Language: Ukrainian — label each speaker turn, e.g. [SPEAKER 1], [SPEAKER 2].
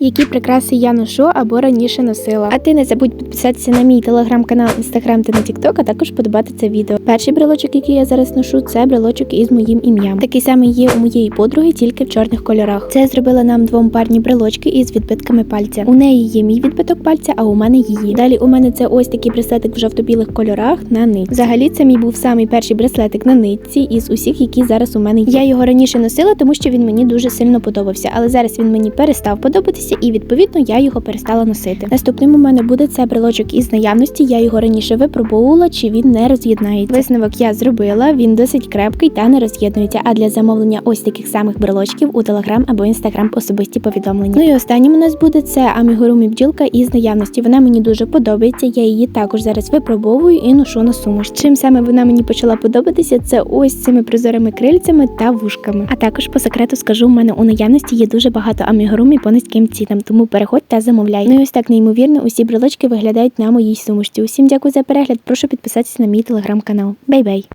[SPEAKER 1] Які прикраси я ношу або раніше носила. А ти не забудь підписатися на мій телеграм-канал, інстаграм та на тікток, а також подобати це відео. Перший брелочок, який я зараз ношу, це брелочок із моїм ім'ям. Такий самий є у моєї подруги, тільки в чорних кольорах. Це зробила нам двом парні брелочки із відбитками пальця. У неї є мій відбиток пальця, а у мене її. Далі у мене це ось такий браслетик в жовто-білих кольорах на нитці. Взагалі, це мій був самий перший браслетик на нитці із усіх, які зараз у мене є. Я його раніше носила, тому що він мені дуже сильно подобався, але зараз він мені перестав подобатися, і відповідно я його перестала носити. Наступним у мене буде це брелочок із наявності. Я його раніше випробовувала, чи він не роз'єднається. Висновок я зробила. Він досить крепкий та не роз'єднується. А для замовлення ось таких самих брелочків у телеграм або інстаграм особисті повідомлення. Ну і останнім у нас буде це амігурумі бджілка із наявності. Вона мені дуже подобається. Я її також зараз випробовую і ношу на сумуш. Чим саме вона мені почала подобатися, це ось цими прозорими крильцями та вушками. А також по секрету скажу, у мене у наявності є дуже багато амігурумі по низьким цінам, тому переходь та замовляй. Ну і ось так неймовірно усі брелочки виглядають на моїй сумушці. Усім дякую за перегляд. Прошу підписатися на мій телеграм-канал. Бай-бай!